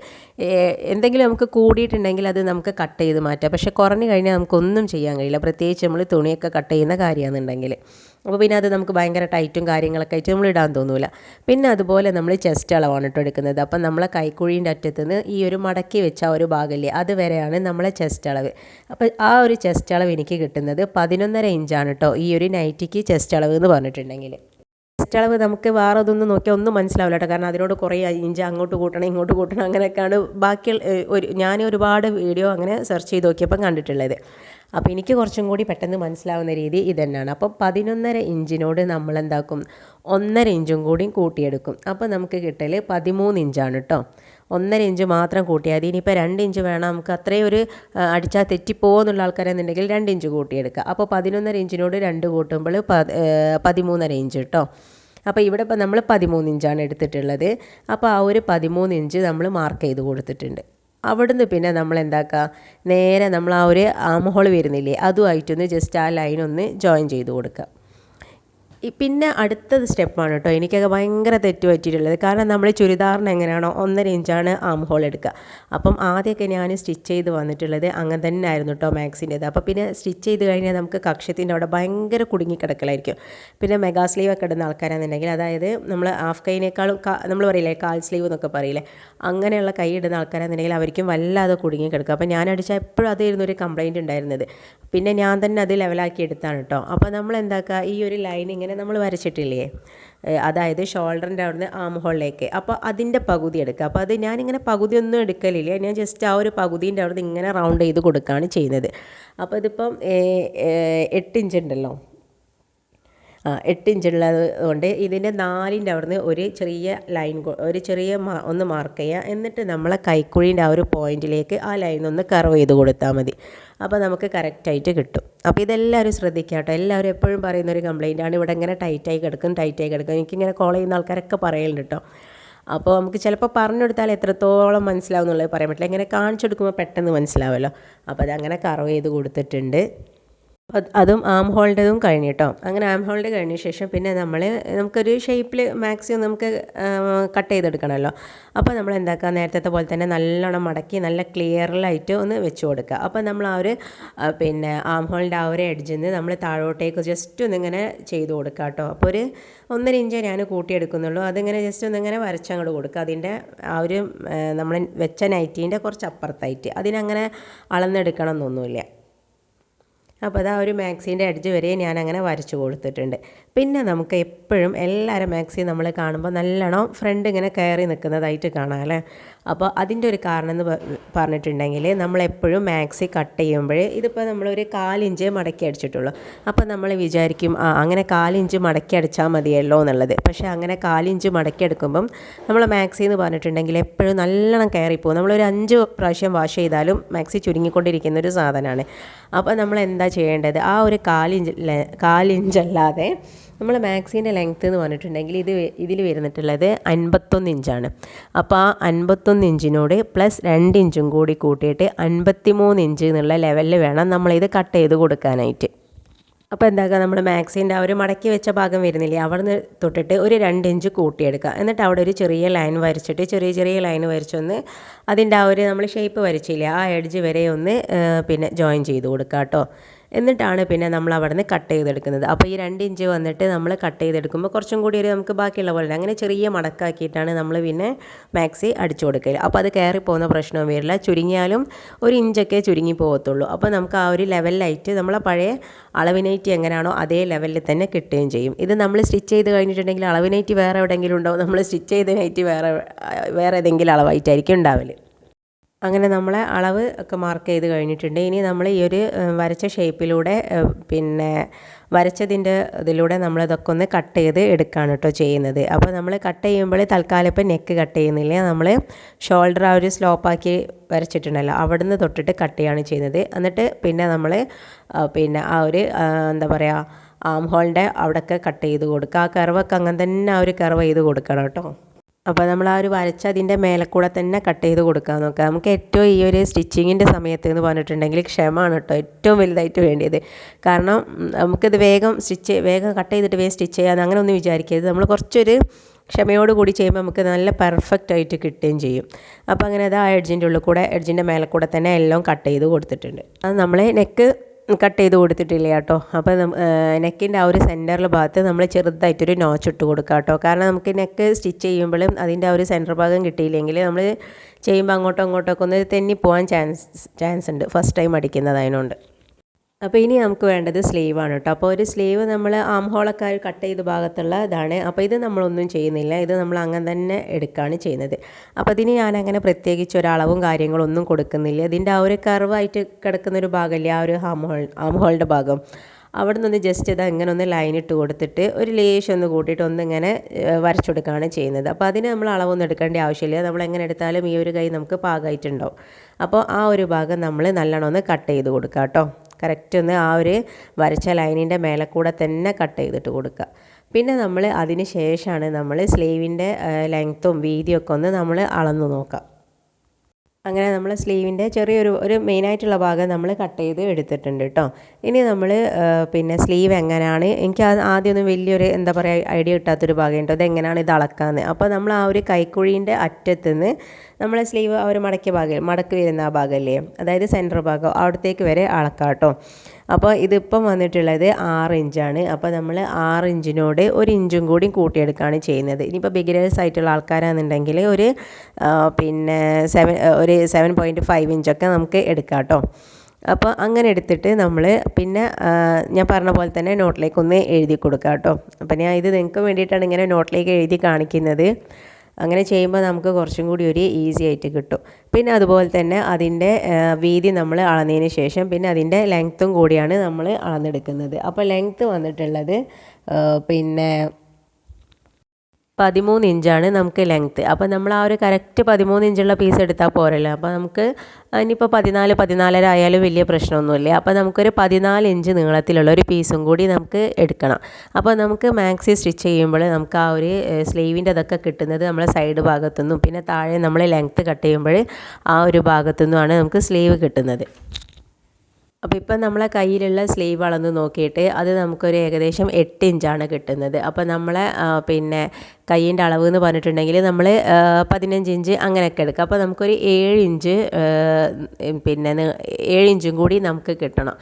എന്തെങ്കിലും നമുക്ക് കൂടിയിട്ടുണ്ടെങ്കിൽ അത് നമുക്ക് കട്ട് ചെയ്ത് മാറ്റാം. പക്ഷേ കുറഞ്ഞു കഴിഞ്ഞാൽ നമുക്കൊന്നും ചെയ്യാൻ കഴിയില്ല. പ്രത്യേകിച്ച് നമ്മൾ തുണിയൊക്കെ കട്ട് ചെയ്യുന്ന കാര്യമാണെന്നുണ്ടെങ്കിൽ. അപ്പോൾ പിന്നെ അത് നമുക്ക് ഭയങ്കര ടൈറ്റും കാര്യങ്ങളൊക്കെ ആയിട്ട് നമ്മൾ ഇടാൻ തോന്നൂല. പിന്നെ അതുപോലെ നമ്മൾ ചെസ്റ്റ് അളവാണ് കേട്ടോ എടുക്കുന്നത്. അപ്പം നമ്മളെ കൈക്കുഴീന്റെ അറ്റത്ത് നിന്ന് ഈ ഒരു മടക്കി വെച്ച ഒരു ഭാഗമില്ലേ അതുവരെയാണ് നമ്മളെ ചെസ്റ്റ് അളവ്. അപ്പോൾ ആ ഒരു ചെസ്റ്റ് അളവ് എനിക്ക് കിട്ടുന്നത് പതിനൊന്നര ഇഞ്ചാണ് കേട്ടോ ഈ ഒരു നൈറ്റിക്ക് ചെസ്റ്റ് അളവ് എന്ന് പറഞ്ഞിട്ടുണ്ടെങ്കിൽ ചെസ്റ്റ് അളവ് നമുക്ക് വേറെ അതൊന്നും നോക്കിയാൽ ഒന്നും മനസ്സിലാവില്ല കേട്ടോ കാരണം അതിനോട് കുറേ ഇഞ്ച് അങ്ങോട്ട് കൂട്ടണം ഇങ്ങോട്ട് കൂട്ടണം അങ്ങനെയൊക്കെയാണ് ബാക്കി ഒരു ഞാൻ ഒരുപാട് വീഡിയോ അങ്ങനെ സെർച്ച് ചെയ്ത് നോക്കിയപ്പം കണ്ടിട്ടുള്ളത്. അപ്പോൾ എനിക്ക് കുറച്ചും കൂടി പെട്ടെന്ന് മനസ്സിലാവുന്ന രീതി ഇതന്നെയാണ് അപ്പോൾ പതിനൊന്നര ഇഞ്ചിനോട് നമ്മൾ എന്താക്കും ഒന്നര ഇഞ്ചും കൂടി കൂട്ടിയെടുക്കും. അപ്പോൾ നമുക്ക് കിട്ടൽ പതിമൂന്ന് ഇഞ്ചാണ് കേട്ടോ ഒന്നര ഇഞ്ച് മാത്രം കൂട്ടിയാൽ മതി. ഇനിയിപ്പോൾ രണ്ട് ഇഞ്ച് വേണം. നമുക്ക് അത്രയും ഒരു അടിച്ചാൽ തെറ്റിപ്പോകുന്നുള്ള ആൾക്കാരെന്നുണ്ടെങ്കിൽ രണ്ട് ഇഞ്ച് കൂട്ടിയെടുക്കുക അപ്പോൾ പതിനൊന്നര ഇഞ്ചിനോട് രണ്ട് കൂട്ടുമ്പോൾ പതിമൂന്നര ഇഞ്ച് കേട്ടോ അപ്പോൾ ഇവിടെ ഇപ്പോൾ നമ്മൾ പതിമൂന്ന് ഇഞ്ചാണ് എടുത്തിട്ടുള്ളത്. അപ്പോൾ ആ ഒരു പതിമൂന്ന് ഇഞ്ച് നമ്മൾ മാർക്ക് ചെയ്ത് കൊടുത്തിട്ടുണ്ട്. അവിടുന്ന് പിന്നെ നമ്മൾ എന്താക്കുക നേരെ നമ്മൾ ആ ഒരു ആം ഹോൾ വരുന്നില്ലേ? അതുമായിട്ടൊന്ന് ജസ്റ്റ് ആ ലൈൻ ഒന്ന് ജോയിൻ ചെയ്ത് കൊടുക്കുക പിന്നെ അടുത്തത് സ്റ്റെപ്പാണ് കേട്ടോ. എനിക്കൊക്കെ ഭയങ്കര തെറ്റ് പറ്റിയിട്ടുള്ളത്. കാരണം നമ്മൾ ചുരിദാറിന് എങ്ങനെയാണോ ഒന്നര ഇഞ്ചാണ് ആം ഹോൾ എടുക്കുക. അപ്പം ആദ്യമൊക്കെ ഞാൻ സ്റ്റിച്ച് ചെയ്ത് വന്നിട്ടുള്ളത് അങ്ങനെ തന്നെ ആയിരുന്നു കേട്ടോ മാക്സിന്റേത്. അപ്പോൾ പിന്നെ സ്റ്റിച്ച് ചെയ്ത് കഴിഞ്ഞാൽ നമുക്ക് കക്ഷത്തിന്റെ അവിടെ ഭയങ്കര കുടുങ്ങിക്കിടക്കലായിരിക്കും. പിന്നെ മെഗാ സ്ലീവ് ഒക്കെ ഇടുന്ന ആൾക്കാരാണെന്നുണ്ടെങ്കിൽ അതായത് നമ്മൾ ഹാഫ് കൈനേക്കാളും നമ്മൾ പറയില്ലേ കാൽ സ്ലീവ് എന്നൊക്കെ പറയില്ലേ. അങ്ങനെയുള്ള കൈ ഇടുന്ന ആൾക്കാരാണെന്നുണ്ടെങ്കിൽ അവർക്കും വല്ലാതെ കുടുങ്ങി കിടക്കുക അപ്പോൾ ഞാൻ അടിച്ചാൽ എപ്പോഴും അതായിരുന്നു ഒരു കംപ്ലയിന്റ് ഉണ്ടായിരുന്നത്. പിന്നെ ഞാൻ തന്നെ അത് ലെവലാക്കി എടുത്താണ് കേട്ടോ. അപ്പോൾ നമ്മൾ എന്താക്കുക ഈ ഒരു ലൈൻ ഇങ്ങനെ നമ്മൾ വരച്ചിട്ടില്ലേ? അതായത് ഷോൾഡറിന്റെ അവിടുന്ന് ആം ഹോളിലേക്ക് അപ്പോൾ അതിന്റെ പകുതി എടുക്കുക. അപ്പോൾ അത് ഞാനിങ്ങനെ പകുതി ഒന്നും എടുക്കലില്ല. ഞാൻ ജസ്റ്റ് ആ ഒരു പകുതിന്റെ അവിടുന്ന് ഇങ്ങനെ റൗണ്ട് ചെയ്ത് കൊടുക്കുകയാണ് ചെയ്യുന്നത്. അപ്പോൾ ഇതിപ്പം എട്ട് ഇഞ്ച് ഉണ്ടല്ലോ? എട്ട് ഇഞ്ചുള്ളത് കൊണ്ട് ഇതിന്റെ നാലിന്റെ അവിടുന്ന് ഒരു ചെറിയ ലൈൻ ഒരു ചെറിയ ഒന്ന് മാർക്ക് ചെയ്യുക എന്നിട്ട് നമ്മളെ കൈക്കുഴീന്റെ ആ ഒരു പോയിന്റിലേക്ക് ആ ലൈൻ ഒന്ന് കർവ് ചെയ്ത് കൊടുത്താൽ മതി. അപ്പോൾ നമുക്ക് കറക്റ്റായിട്ട് കിട്ടും. അപ്പോൾ ഇതെല്ലാവരും ശ്രദ്ധിക്കുക കേട്ടോ. എല്ലാവരും എപ്പോഴും പറയുന്ന ഒരു കംപ്ലയിന്റ് ആണ്. ഇവിടെ ഇങ്ങനെ ടൈറ്റായി കിടക്കും ടൈറ്റായി കിടക്കും. എനിക്കിങ്ങനെ കോൾ ചെയ്യുന്ന ആൾക്കാരൊക്കെ പറയലുണ്ട് കേട്ടോ. അപ്പോൾ നമുക്ക് ചിലപ്പോൾ പറഞ്ഞു കൊടുത്താൽ എത്രത്തോളം മനസ്സിലാവും എന്നുള്ളത് പറയാൻ പറ്റില്ല. ഇങ്ങനെ കാണിച്ചു കൊടുക്കുമ്പോൾ പെട്ടെന്ന് മനസ്സിലാവുമല്ലോ. അപ്പോൾ അതങ്ങനെ കറവ് ചെയ്ത് കൊടുത്തിട്ടുണ്ട്. അത് ആം ഹോളിന്റെതും കഴിഞ്ഞു കേട്ടോ. അങ്ങനെ ആം ഹോളിന്റെ കഴിഞ്ഞ ശേഷം പിന്നെ നമ്മൾ നമുക്കൊരു ഷേപ്പിൽ മാക്സിമം നമുക്ക് കട്ട് ചെയ്തെടുക്കണമല്ലോ. അപ്പോൾ നമ്മൾ എന്താക്കുക നേരത്തെ പോലെ തന്നെ നല്ലോണം മടക്കി നല്ല ക്ലിയറിലായിട്ട് ഒന്ന് വെച്ച് കൊടുക്കുക. അപ്പോൾ നമ്മൾ ആ ഒരു പിന്നെ ആം ഹോളിന്റെ ആ ഒരു എഡ്ജിൽ നിന്ന് നമ്മൾ താഴോട്ടേക്ക് ജസ്റ്റ് ഒന്നിങ്ങനെ ചെയ്ത് കൊടുക്കുക കേട്ടോ. അപ്പോൾ ഒരു ഒന്നര ഇഞ്ച് ഞാൻ കൂട്ടിയെടുക്കുന്നുള്ളൂ. അതിങ്ങനെ ജസ്റ്റ് ഒന്നിങ്ങനെ വരച്ചങ്ങോട്ട് കൊടുക്കുക. അതിന്റെ ആ ഒരു നമ്മൾ വെച്ച നൈറ്റീന്റെ കുറച്ച് അപ്പുറത്തായിട്ട് അതിനങ്ങനെ അളന്നെടുക്കണം എന്നൊന്നുമില്ല. അപ്പോൾ അത് ആ ഒരു മാക്സിന്റെ അടിച്ച് വരെ ഞാൻ അങ്ങനെ വരച്ചു കൊടുത്തിട്ടുണ്ട്. പിന്നെ നമുക്ക് എപ്പോഴും എല്ലാവരും മാക്സി നമ്മൾ കാണുമ്പോൾ നല്ലോണം ഫ്രണ്ട് ഇങ്ങനെ കയറി നിൽക്കുന്നതായിട്ട് കാണാം അല്ലേ? അപ്പോൾ അതിന്റെ ഒരു കാരണം എന്ന് പറഞ്ഞിട്ടുണ്ടെങ്കിൽ നമ്മളെപ്പോഴും മാക്സി കട്ട് ചെയ്യുമ്പോൾ ഇതിപ്പോൾ നമ്മളൊരു കാലിഞ്ച് മടക്കി അടിച്ചിട്ടുള്ളൂ. അപ്പോൾ നമ്മൾ വിചാരിക്കും ആ അങ്ങനെ കാലിഞ്ച് മടക്കി അടിച്ചാൽ മതിയല്ലോ എന്നുള്ളത്. പക്ഷേ അങ്ങനെ കാലിഞ്ച് മടക്കി എടുക്കുമ്പം നമ്മൾ മാക്സി എന്ന് പറഞ്ഞിട്ടുണ്ടെങ്കിൽ എപ്പോഴും നല്ലോണം കയറിപ്പോകും. നമ്മളൊരു അഞ്ച് പ്രാവശ്യം വാഷ് ചെയ്താലും മാക്സി ചുരുങ്ങിക്കൊണ്ടിരിക്കുന്ന ഒരു സാധനമാണ്. അപ്പോൾ നമ്മൾ എന്താ ചെയ്യേണ്ടത്? ആ ഒരു കാലിഞ്ച് കാലിഞ്ചല്ലാതെ നമ്മൾ മാക്സിന്റെ ലെങ്ത്ത് എന്ന് പറഞ്ഞിട്ടുണ്ടെങ്കിൽ ഇത് ഇതിൽ വരുന്നിട്ടുള്ളത് അൻപത്തൊന്ന് ഇഞ്ചാണ് അപ്പോൾ ആ അൻപത്തൊന്ന് ഇഞ്ചിനോട് പ്ലസ് രണ്ട് ഇഞ്ചും കൂടി കൂട്ടിയിട്ട് അൻപത്തിമൂന്ന് ഇഞ്ച് എന്നുള്ള ലെവലിൽ വേണം നമ്മളിത് കട്ട് ചെയ്ത് കൊടുക്കാനായിട്ട്. അപ്പോൾ എന്താക്കുക നമ്മൾ മാക്സിന്റെ ആ ഒരു മടക്കി വെച്ച ഭാഗം വരുന്നില്ലേ അവിടെ നിന്ന് തൊട്ടിട്ട് ഒരു രണ്ട് ഇഞ്ച് കൂട്ടിയെടുക്കുക. എന്നിട്ട് അവിടെ ഒരു ചെറിയ ലൈൻ വരച്ചിട്ട് ചെറിയ ചെറിയ ലൈൻ വരച്ചൊന്ന് അതിന്റെ ആ ഒരു നമ്മൾ ഷേപ്പ് വരച്ചില്ലേ ആ എഡ്ജ് വരെ ഒന്ന് പിന്നെ ജോയിൻ ചെയ്ത് കൊടുക്കുക കേട്ടോ എന്നിട്ടാണ് പിന്നെ നമ്മൾ അവിടെ നിന്ന് കട്ട് ചെയ്തെടുക്കുന്നത്. അപ്പോൾ ഈ രണ്ട് ഇഞ്ച് വന്നിട്ട് നമ്മൾ കട്ട് ചെയ്തെടുക്കുമ്പോൾ കുറച്ചും കൂടി ഒരു നമുക്ക് ബാക്കിയുള്ള പോലെ അങ്ങനെ ചെറിയ മടക്കാക്കിയിട്ടാണ് നമ്മൾ പിന്നെ മാക്സി അടിച്ചു കൊടുക്കുക അപ്പോൾ അത് കയറി പോകുന്ന പ്രശ്നവും വരില്ല. ചുരുങ്ങിയാലും ഒരു ഇഞ്ചൊക്കെ ചുരുങ്ങി പോകത്തുള്ളൂ. അപ്പോൾ നമുക്ക് ആ ഒരു ലെവലിലായിട്ട് നമ്മളെ പഴയ അളവിനൈറ്റ് എങ്ങനെയാണോ അതേ ലെവലിൽ തന്നെ കിട്ടുകയും ചെയ്യും. ഇത് നമ്മൾ സ്റ്റിച്ച് ചെയ്ത് കഴിഞ്ഞിട്ടുണ്ടെങ്കിൽ അളവിനൈറ്റ് വേറെ എവിടെയെങ്കിലും ഉണ്ടാവും നമ്മൾ സ്റ്റിച്ച് ചെയ്ത നൈറ്റ് വേറെ വേറെ ഏതെങ്കിലും അളവായിട്ടായിരിക്കും ഉണ്ടാവൽ. അങ്ങനെ നമ്മളെ അളവ് ഒക്കെ മാർക്ക് ചെയ്ത് കഴിഞ്ഞിട്ടുണ്ട്. ഇനി നമ്മൾ ഈ ഒരു വരച്ച ഷേപ്പിലൂടെ പിന്നെ വരച്ചതിന്റെ ഇതിലൂടെ നമ്മൾ ഇതൊക്കെ ഒന്ന് കട്ട് ചെയ്ത് എടുക്കുകയാണ് കേട്ടോ ചെയ്യുന്നത്. അപ്പോൾ നമ്മൾ കട്ട് ചെയ്യുമ്പോൾ തൽക്കാലം ഇപ്പം നെക്ക് കട്ട് ചെയ്യുന്നില്ല. നമ്മൾ ഷോൾഡർ ആ ഒരു സ്ലോപ്പാക്കി വരച്ചിട്ടുണ്ടല്ലോ. അവിടുന്ന് തൊട്ടിട്ട് കട്ട് ചെയ്യുകയാണ് ചെയ്യുന്നത്. എന്നിട്ട് പിന്നെ നമ്മൾ പിന്നെ ആ ഒരു എന്താ പറയുക ആം ഹോളിന്റെ അവിടെയൊക്കെ കട്ട് ചെയ്ത് കൊടുക്കുക. ആ കർവൊക്കെ അങ്ങനെ തന്നെ ആ ഒരു കർവ് ചെയ്ത് കൊടുക്കണം കേട്ടോ അപ്പോൾ നമ്മൾ ആ ഒരു വരച്ച അതിന്റെ മേലെ കൂടെ തന്നെ കട്ട് ചെയ്ത് കൊടുക്കാൻ നോക്കുക നമുക്ക് ഏറ്റവും ഈ ഒരു സ്റ്റിച്ചിങ്ങിന്റെ സമയത്ത് എന്ന് പറഞ്ഞിട്ടുണ്ടെങ്കിൽ ക്ഷമമാണ് കേട്ടോ ഏറ്റവും വലുതായിട്ട് വേണ്ടിയത്. കാരണം നമുക്കിത് വേഗം സ്റ്റിച്ച് വേഗം കട്ട് ചെയ്തിട്ട് വേഗം സ്റ്റിച്ച് ചെയ്യാൻ അങ്ങനെ ഒന്നും വിചാരിക്കരുത്. നമ്മൾ കുറച്ചൊരു ക്ഷമയോട് കൂടി ചെയ്യുമ്പോൾ നമുക്ക് നല്ല പെർഫെക്റ്റ് ആയിട്ട് കിട്ടുകയും ചെയ്യും. അപ്പോൾ അങ്ങനെ അത് ആ എഡ്ജിന്റെ ഉള്ളിൽ കൂടെ എഡ്ജിന്റെ മേലെ കൂടെ തന്നെ എല്ലാം കട്ട് ചെയ്ത് കൊടുത്തിട്ടുണ്ട്. അത് നമ്മളെ നെക്ക് കട്ട് ചെയ്ത് കൊടുത്തിട്ടില്ല കേട്ടോ. അപ്പോൾ നെക്കിന്റെ ആ ഒരു സെന്ററിൽ ഭാഗത്ത് നമ്മൾ ചെറുതായിട്ടൊരു നോച്ച് ഇട്ട് കൊടുക്കുക കേട്ടോ. കാരണം നമുക്ക് നെക്ക് സ്റ്റിച്ച് ചെയ്യുമ്പോഴും അതിന്റെ ആ ഒരു സെന്റർ ഭാഗം കിട്ടിയില്ലെങ്കിൽ നമ്മൾ ചെയ്യുമ്പോൾ അങ്ങോട്ടോ ഇങ്ങോട്ടോ ഒന്ന് തെന്നി പോകാൻ ചാൻസ് ചാൻസ് ഉണ്ട് ഫസ്റ്റ് ടൈം അടിക്കുന്നതായതുകൊണ്ട് അപ്പോൾ ഇനി നമുക്ക് വേണ്ടത് സ്ലീവാണ് കേട്ടോ അപ്പോൾ ഒരു സ്ലീവ് നമ്മൾ ആം ഹോളൊക്കെ കട്ട് ചെയ്ത ഭാഗത്തുള്ള ഇതാണ്. അപ്പോൾ ഇത് നമ്മളൊന്നും ചെയ്യുന്നില്ല. ഇത് നമ്മൾ അങ്ങനെ തന്നെ എടുക്കുകയാണ് ചെയ്യുന്നത്. അപ്പോൾ ഇതിന് ഞാൻ അങ്ങനെ പ്രത്യേകിച്ച് ഒരളവും കാര്യങ്ങളൊന്നും കൊടുക്കുന്നില്ല. ഇതിന്റെ ആ ഒരു കർവായിട്ട് കിടക്കുന്ന ഒരു ഭാഗമല്ലേ ആ ഒരു ആം ഹോൾ ആം ഹോളിന്റെ ഭാഗം. അവിടെ നിന്ന് ജസ്റ്റ് ഇത് ഇങ്ങനെ ഒന്ന് ലൈൻ ഇട്ട് കൊടുത്തിട്ട് ഒരു ലേശം ഒന്ന് കൂട്ടിയിട്ട് ഒന്ന് ഇങ്ങനെ ഏഹ്, വരച്ചെടുക്കുകയാണ് ചെയ്യുന്നത്. അപ്പോൾ അതിന് നമ്മൾ അളവൊന്നും എടുക്കേണ്ട ആവശ്യമില്ല. നമ്മൾ എങ്ങനെ എടുത്താലും ഈ ഒരു കൈ നമുക്ക് പാകമായിട്ടുണ്ടാവും. അപ്പോൾ ആ ഒരു ഭാഗം നമ്മൾ നല്ലോണം ഒന്ന് കട്ട് ചെയ്ത് കൊടുക്കാം കേട്ടോ കറക്റ്റ് ഒന്ന് ആ ഒരു വരച്ച ലൈനിന്റെ മേലെ കൂടെ തന്നെ കട്ട് ചെയ്തിട്ട് കൊടുക്കുക. പിന്നെ നമ്മൾ അതിന് ശേഷമാണ് നമ്മൾ സ്ലീവിന്റെ ലെങ്ത്തും വീതിയൊക്കെ ഒന്ന് നമ്മൾ അളന്ന് നോക്കാം അങ്ങനെ നമ്മൾ സ്ലീവിന്റെ ചെറിയൊരു ഒരു മെയിനായിട്ടുള്ള ഭാഗം നമ്മൾ കട്ട് ചെയ്ത് എടുത്തിട്ടുണ്ട് കേട്ടോ ഇനി നമ്മൾ പിന്നെ സ്ലീവ് എങ്ങനെയാണ് എനിക്ക് ആദ്യമൊന്നും വലിയൊരു എന്താ പറയുക ഐഡിയ കിട്ടാത്തൊരു ഭാഗമുണ്ട്. അത് എങ്ങനെയാണ് ഇത് അളക്കാന്ന്? അപ്പോൾ നമ്മൾ ആ ഒരു കൈക്കുഴീന്റെ അറ്റത്ത് നിന്ന് നമ്മളെ സ്ലീവ് ആ ഒരു മടക്കിയ ഭാഗം മടക്കി വരുന്ന ആ ഭാഗമല്ലേ അതായത് സെന്റർ ഭാഗം അവിടത്തേക്ക് വരെ അളക്കാം കേട്ടോ അപ്പോൾ ഇതിപ്പം വന്നിട്ടുള്ളത് ആറ് ഇഞ്ചാണ്. അപ്പോൾ നമ്മൾ ആറ് ഇഞ്ചിനോട് ഒരു ഇഞ്ചും കൂടി കൂട്ടിയെടുക്കുകയാണ് ചെയ്യുന്നത്. ഇനിയിപ്പോൾ ബിഗിനേഴ്സ് ആയിട്ടുള്ള ആൾക്കാരാണെന്നുണ്ടെങ്കിൽ ഒരു പിന്നെ സെവൻ ഒരു സെവൻ പോയിന്റ് ഫൈവ് ഇഞ്ചൊക്കെ നമുക്ക് എടുക്കാം കേട്ടോ അപ്പോൾ അങ്ങനെ എടുത്തിട്ട് നമ്മൾ പിന്നെ ഞാൻ പറഞ്ഞ പോലെ തന്നെ നോട്ടിലേക്ക് ഒന്ന് എഴുതി കൊടുക്കാം കേട്ടോ അപ്പോൾ ഞാൻ ഇത് നിങ്ങൾക്ക് വേണ്ടിയിട്ടാണ് ഇങ്ങനെ നോട്ടിലേക്ക് എഴുതി കാണിക്കുന്നത്. അങ്ങനെ ചെയ്യുമ്പോൾ നമുക്ക് കുറച്ചും കൂടി ഒരു ഈസി ആയിട്ട് കിട്ടും. പിന്നെ അതുപോലെ തന്നെ അതിന്റെ വീതി നമ്മൾ അളന്നതിന് ശേഷം പിന്നെ അതിന്റെ ലെങ്ത്തും കൂടിയാണ് നമ്മൾ അളന്നെടുക്കുന്നത്. അപ്പോൾ ലെങ്ത്ത് വന്നിട്ടുള്ളത് പിന്നെ പതിമൂന്ന് ഇഞ്ചാണ് നമുക്ക് ലെങ്ത്ത് അപ്പോൾ നമ്മൾ ആ ഒരു കറക്റ്റ് പതിമൂന്ന് ഇഞ്ചുള്ള പീസ് എടുത്താൽ പോരല്ലോ. അപ്പോൾ നമുക്ക് ഇനിയിപ്പോൾ പതിനാല് പതിനാലര ആയാലും വലിയ പ്രശ്നമൊന്നുമില്ല. അപ്പോൾ നമുക്കൊരു പതിനാല് ഇഞ്ച് നീളത്തിലുള്ള ഒരു പീസും കൂടി നമുക്ക് എടുക്കണം. അപ്പോൾ നമുക്ക് മാക്സി സ്റ്റിച്ച് ചെയ്യുമ്പോൾ നമുക്ക് ആ ഒരു സ്ലീവിന്റെ ഇതൊക്കെ കിട്ടുന്നത് നമ്മളെ സൈഡ് ഭാഗത്തുനിന്നും പിന്നെ താഴെ നമ്മൾ ലെങ്ത്ത് കട്ട് ചെയ്യുമ്പോൾ ആ ഒരു ഭാഗത്തു ഭാഗത്തുനിന്നുമാണ് നമുക്ക് സ്ലീവ് കിട്ടുന്നത്. അപ്പോൾ ഇപ്പം നമ്മളെ കയ്യിലുള്ള സ്ലീവ് അളന്ന് നോക്കിയിട്ട് അത് നമുക്കൊരു ഏകദേശം എട്ട് ഇഞ്ചാണ് കിട്ടുന്നത്. അപ്പോൾ നമ്മളെ പിന്നെ കയ്യിന്റെ അളവ് എന്ന് പറഞ്ഞിട്ടുണ്ടെങ്കിൽ നമ്മൾ പതിനഞ്ച് ഇഞ്ച് അങ്ങനെയൊക്കെ എടുക്കുക അപ്പോൾ നമുക്കൊരു ഏഴ് ഇഞ്ച് പിന്നെ ഏഴ് ഇഞ്ചും കൂടി നമുക്ക് കിട്ടണം.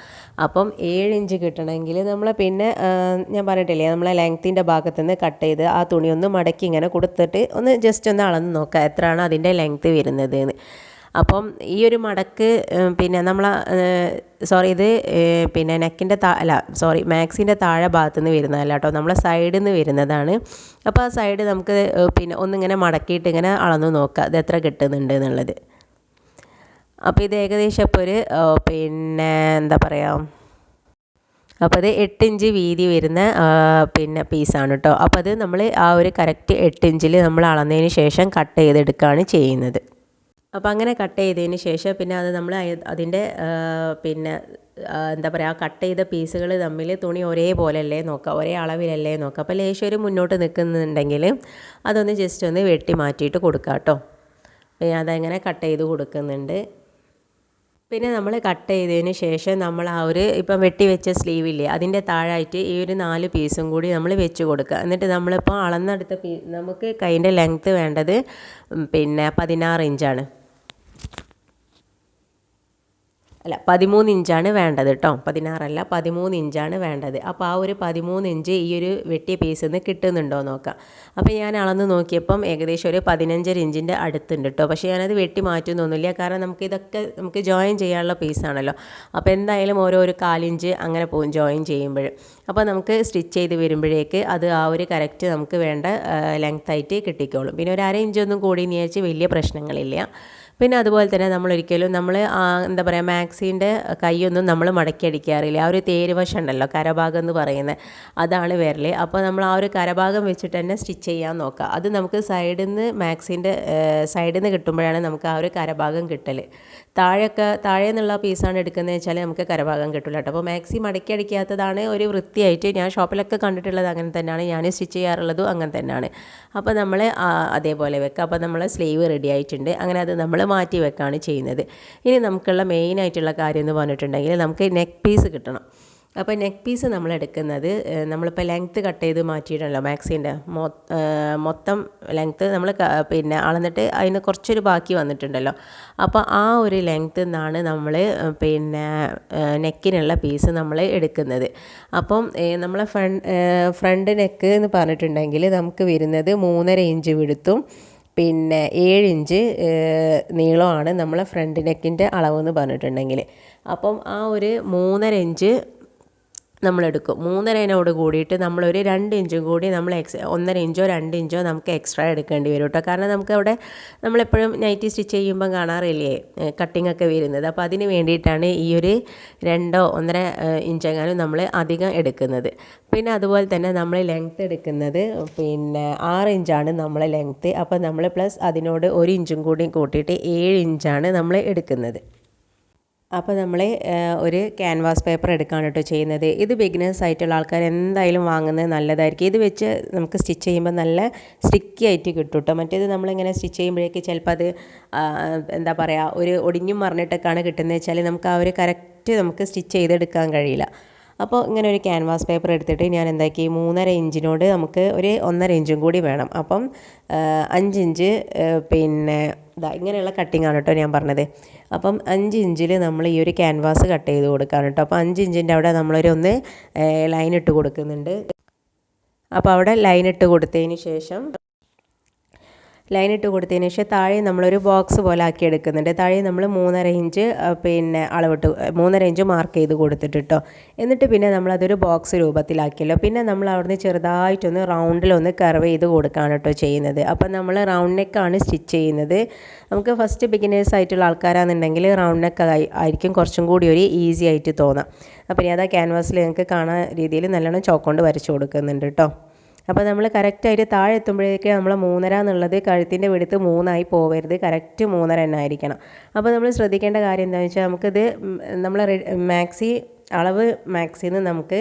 അപ്പം ഏഴ് ഇഞ്ച് കിട്ടണമെങ്കിൽ നമ്മൾ പിന്നെ ഞാൻ പറഞ്ഞിട്ടില്ലേ നമ്മളെ ലെങ്ത്തിന്റെ ഭാഗത്ത് നിന്ന് കട്ട് ചെയ്ത് ആ തുണി ഒന്ന് മടക്കി ഇങ്ങനെ കൊടുത്തിട്ട് ഒന്ന് ജസ്റ്റ് ഒന്ന് അളന്ന് നോക്കുക എത്രയാണ് അതിന്റെ ലെങ്ത്ത് വരുന്നത് എന്ന് അപ്പം ഈ ഒരു മടക്ക് പിന്നെ നമ്മൾ സോറി ഇത് പിന്നെ നെക്കിന്റെ താ അല്ല സോറി മാക്സിന്റെ താഴെ ഭാഗത്തു നിന്ന് വരുന്നതല്ല കേട്ടോ. നമ്മളെ സൈഡിൽ നിന്ന് വരുന്നതാണ്. അപ്പോൾ ആ സൈഡ് നമുക്ക് പിന്നെ ഒന്നിങ്ങനെ മടക്കിയിട്ട് ഇങ്ങനെ അളന്ന് നോക്കുക ഇത് എത്ര കിട്ടുന്നുണ്ട് എന്നുള്ളത്. അപ്പോൾ ഇത് ഏകദേശം ഇപ്പോൾ ഒരു പിന്നെ എന്താ പറയുക അപ്പോൾ അത് എട്ട് ഇഞ്ച് വീതി വരുന്ന പിന്നെ പീസാണ് കേട്ടോ. അപ്പോൾ അത് നമ്മൾ ആ ഒരു കറക്റ്റ് എട്ട് ഇഞ്ചിൽ നമ്മൾ അളന്നതിന് ശേഷം കട്ട് ചെയ്തെടുക്കുകയാണ് ചെയ്യുന്നത്. അപ്പോൾ അങ്ങനെ കട്ട് ചെയ്തതിന് ശേഷം പിന്നെ അത് നമ്മൾ അതിന്റെ പിന്നെ എന്താ പറയുക കട്ട് ചെയ്ത പീസുകൾ തമ്മിൽ തുണി ഒരേപോലെ അല്ലേ നോക്കുക ഒരേ അളവിലല്ലേ നോക്കുക അപ്പോൾ ലേശം ഒരു മുന്നോട്ട് നിൽക്കുന്നുണ്ടെങ്കിൽ അതൊന്ന് ജസ്റ്റ് ഒന്ന് വെട്ടി മാറ്റിയിട്ട് കൊടുക്കുക കേട്ടോ അപ്പോൾ ഞാൻ അതങ്ങനെ കട്ട് ചെയ്ത് കൊടുക്കുന്നുണ്ട്. പിന്നെ നമ്മൾ കട്ട് ചെയ്തതിന് ശേഷം നമ്മൾ ആ ഒരു ഇപ്പം വെട്ടി വെച്ച സ്ലീവില്ലേ അതിന്റെ താഴായിട്ട് ഈ ഒരു നാല് പീസും കൂടി നമ്മൾ വെച്ച് കൊടുക്കുക എന്നിട്ട് നമ്മളിപ്പോൾ അളന്നെടുത്ത പീ നമുക്ക് കൈന്റെ ലെങ്ത്ത് വേണ്ടത് പിന്നെ പതിനാറ് ഇഞ്ചാണ്. അല്ല പതിമൂന്ന് ഇഞ്ചാണ് വേണ്ടത് കേട്ടോ പതിനാറല്ല പതിമൂന്ന് ഇഞ്ചാണ് വേണ്ടത്. അപ്പോൾ ആ ഒരു പതിമൂന്ന് ഇഞ്ച് ഈ ഒരു വെട്ടിയ പീസിൽ നിന്ന് കിട്ടുന്നുണ്ടോ നോക്കാം. അപ്പോൾ ഞാൻ അളന്ന് നോക്കിയപ്പം ഏകദേശം ഒരു പതിനഞ്ചര ഇഞ്ചിന്റെ അടുത്തുണ്ട് കേട്ടോ പക്ഷേ ഞാനത് വെട്ടി മാറ്റുന്നൊന്നുമില്ല കാരണം നമുക്ക് ഇതൊക്കെ നമുക്ക് ജോയിൻ ചെയ്യാനുള്ള പീസാണല്ലോ അപ്പോൾ എന്തായാലും ഓരോ ഒരു കാലിഞ്ച് അങ്ങനെ പോകും ജോയിൻ ചെയ്യുമ്പോൾ. അപ്പോൾ നമുക്ക് സ്റ്റിച്ച് ചെയ്ത് വരുമ്പോഴേക്ക് അത് ആ ഒരു കറക്റ്റ് നമുക്ക് വേണ്ട ലെങ്ത് ആയിട്ട് കിട്ടിക്കോളും. പിന്നെ ഒരു അര ഇഞ്ചൊന്നും കൂടി എന്ന് വിചാരിച്ച് വലിയ പ്രശ്നങ്ങളില്ല. പിന്നെ അതുപോലെ തന്നെ നമ്മൾ ഒരിക്കലും നമ്മൾ എന്താ പറയുക മാക്സിന്റെ കൈയൊന്നും നമ്മൾ മടക്കി അടിക്കാറില്ല ആ ഒരു തേരുവശം ഉണ്ടല്ലോ കരഭാഗം എന്ന് പറയുന്നത് അതാണ് വിരൽ അപ്പോൾ നമ്മൾ ആ ഒരു കരഭാഗം വെച്ചിട്ട് തന്നെ സ്റ്റിച്ച് ചെയ്യാൻ നോക്കുക. അത് നമുക്ക് സൈഡിൽ നിന്ന് മാക്സിന്റെ സൈഡിൽ നിന്ന് കിട്ടുമ്പോഴാണ് നമുക്ക് ആ ഒരു കരഭാഗം കിട്ടൽ താഴെയൊക്കെ താഴെ നിന്നുള്ള പീസാണ് എടുക്കുന്നത് വെച്ചാൽ നമുക്ക് കരഭാഗം കിട്ടില്ല കേട്ടോ. അപ്പോൾ മാക്സി മടക്കി അടിക്കാത്തതാണ് ഒരു വൃത്തിയായിട്ട് ഞാൻ ഷോപ്പിലൊക്കെ കണ്ടിട്ടുള്ളത് അങ്ങനെ തന്നെയാണ്. ഞാൻ സ്റ്റിച്ച് ചെയ്യാറുള്ളതും അങ്ങനെ തന്നെയാണ്. അപ്പോൾ നമ്മൾ അതേപോലെ വെക്കുക അപ്പോൾ നമ്മൾ സ്ലീവ് റെഡി ആയിട്ടുണ്ട്. അങ്ങനെ അത് നമ്മൾ മാറ്റി വെക്കുകയാണ് ചെയ്യുന്നത്. ഇനി നമുക്കുള്ള മെയിൻ ആയിട്ടുള്ള കാര്യം എന്ന് പറഞ്ഞിട്ടുണ്ടെങ്കിൽ നമുക്ക് നെക്ക് പീസ് കിട്ടണം. അപ്പോൾ നെക്ക് പീസ് നമ്മൾ എടുക്കുന്നത് നമ്മളിപ്പോൾ ലെങ്ത്ത് കട്ട് ചെയ്ത് മാറ്റിയിട്ടുണ്ടല്ലോ മാക്സിന്റെ. മൊത്തം ലെങ്ത്ത് നമ്മൾ പിന്നെ അളന്നിട്ട് അതിന് കുറച്ചൊരു ബാക്കി വന്നിട്ടുണ്ടല്ലോ. അപ്പോൾ ആ ഒരു ലെങ്ത്ത് നിന്നാണ് നമ്മൾ പിന്നെ നെക്കിനുള്ള പീസ് നമ്മൾ എടുക്കുന്നത്. അപ്പം നമ്മളെ ഫ്രണ്ട് ഫ്രണ്ട് നെക്ക് എന്ന് പറഞ്ഞിട്ടുണ്ടെങ്കിൽ നമുക്ക് വരുന്നത് മൂന്നര ഇഞ്ച് വിടുത്തും പിന്നെ ഏഴ് ഇഞ്ച് നീളമാണ് നമ്മളെ ഫ്രണ്ട് നെക്കിന്റെ എന്ന് പറഞ്ഞിട്ടുണ്ടെങ്കിൽ. അപ്പം ആ ഒരു മൂന്നര ഇഞ്ച് നമ്മളെടുക്കും. മൂന്നരേനോട് കൂടിയിട്ട് നമ്മളൊരു രണ്ട് ഇഞ്ചും കൂടി നമ്മൾ എക്സ് ഒന്നര ഇഞ്ചോ രണ്ട് ഇഞ്ചോ നമുക്ക് എക്സ്ട്രാ എടുക്കേണ്ടി വരും കേട്ടോ. കാരണം നമുക്ക് അവിടെ നമ്മളെപ്പോഴും നൈറ്റി സ്റ്റിച്ച് ചെയ്യുമ്പം കാണാറില്ലേ കട്ടിംഗ് ഒക്കെ വരുന്നത്. അപ്പോൾ അതിന് വേണ്ടിയിട്ടാണ് ഈ ഒരു രണ്ടോ ഒന്നര ഇഞ്ചെങ്ങാനും നമ്മൾ അധികം എടുക്കുന്നത്. പിന്നെ അതുപോലെ തന്നെ നമ്മൾ ലെങ്ത്ത് എടുക്കുന്നത് പിന്നെ ആറ് ഇഞ്ചാണ് നമ്മളെ ലെങ്ത്ത് അപ്പോൾ നമ്മൾ പ്ലസ് അതിനോട് ഒരു ഇഞ്ചും കൂടി കൂട്ടിയിട്ട് ഏഴ് ഇഞ്ചാണ് നമ്മൾ എടുക്കുന്നത്. അപ്പോൾ നമ്മൾ ഒരു ക്യാൻവാസ് പേപ്പർ എടുക്കുകയാണ് കേട്ടോ ചെയ്യുന്നത്. ഇത് ബിഗിനേഴ്സ് ആയിട്ടുള്ള ആൾക്കാർ എന്തായാലും വാങ്ങുന്നത് നല്ലതായിരിക്കും. ഇത് വെച്ച് നമുക്ക് സ്റ്റിച്ച് ചെയ്യുമ്പോൾ നല്ല സ്റ്റിക്കി ആയിട്ട് കിട്ടും കേട്ടോ. മറ്റേത് നമ്മളിങ്ങനെ സ്റ്റിച്ച് ചെയ്യുമ്പോഴേക്ക് ചിലപ്പോൾ അത് എന്താ പറയുക ഒരു ഒടിഞ്ഞും മറിഞ്ഞിട്ടൊക്കെയാണ് കിട്ടുന്നത് വെച്ചാൽ നമുക്ക് ആ ഒരു കറക്റ്റ് നമുക്ക് സ്റ്റിച്ച് ചെയ്തെടുക്കാൻ കഴിയില്ല. അപ്പോൾ ഇങ്ങനെ ഒരു ക്യാൻവാസ് പേപ്പർ എടുത്തിട്ട് ഞാൻ എന്താക്കി? മൂന്നര ഇഞ്ചിനോട് നമുക്ക് ഒരു ഒന്നര ഇഞ്ചും കൂടി വേണം. അപ്പം അഞ്ചിഞ്ച് പിന്നെ ഇതാ ഇങ്ങനെയുള്ള കട്ടിങ്ങാണ് കേട്ടോ ഞാൻ പറഞ്ഞത്. അപ്പം അഞ്ച് ഇഞ്ചിൽ നമ്മൾ ഈ ഒരു ക്യാൻവാസ് കട്ട് ചെയ്ത് കൊടുക്കുകയാണ് കേട്ടോ. അപ്പോൾ അഞ്ച് ഇഞ്ചിന്റെ അവിടെ നമ്മളൊരു ഒന്ന് ലൈൻ ഇട്ട് കൊടുക്കുന്നുണ്ട്. അപ്പോൾ അവിടെ ലൈൻ ഇട്ട് കൊടുത്തതിന് ശേഷം ലൈൻ ഇട്ട് കൊടുത്തതിന് ശേഷം താഴെ നമ്മളൊരു ബോക്സ് പോലെ ആക്കി എടുക്കുന്നുണ്ട്. താഴെ നമ്മൾ മൂന്നര ഇഞ്ച് പിന്നെ അളവിട്ട് മൂന്നര ഇഞ്ച് മാർക്ക് ചെയ്ത് കൊടുത്തിട്ട് എന്നിട്ട് പിന്നെ നമ്മളതൊരു ബോക്സ് രൂപത്തിലാക്കിയല്ലോ. പിന്നെ നമ്മൾ അവിടുന്ന് ചെറുതായിട്ടൊന്ന് റൗണ്ടിലൊന്ന് കർവ് ചെയ്ത് കൊടുക്കുകയാണ് കേട്ടോ ചെയ്യുന്നത്. അപ്പം നമ്മൾ റൗണ്ട് നെക്കാണ് സ്റ്റിച്ച് ചെയ്യുന്നത്. നമുക്ക് ഫസ്റ്റ് ബിഗിനേഴ്സ് ആയിട്ടുള്ള ആൾക്കാരാണെന്നുണ്ടെങ്കിൽ റൗണ്ട് നെക്ക് ആയിരിക്കും കുറച്ചും കൂടി ഒരു ഈസി ആയിട്ട് തോന്നാം. അപ്പം ഞാൻ അതാ ക്യാൻവാസിൽ നിങ്ങൾക്ക് കാണാൻ രീതിയിൽ നല്ലോണം ചോക്കൊണ്ട് വരച്ചു കൊടുക്കുന്നുണ്ട് കേട്ടോ അപ്പോൾ നമ്മൾ കറക്റ്റായിട്ട് താഴെ എത്തുമ്പോഴേക്ക് നമ്മൾ മൂന്നര എന്നുള്ളത് കഴുത്തിന്റെ വെടുത്ത് മൂന്നായി പോവരുത്. കറക്റ്റ് മൂന്നര തന്നെ ആയിരിക്കണം. അപ്പോൾ നമ്മൾ ശ്രദ്ധിക്കേണ്ട കാര്യം എന്താണെന്ന് വെച്ചാൽ നമുക്കിത് നമ്മൾ മാക്സി അളവ് മാക്സിന്ന് നമുക്ക്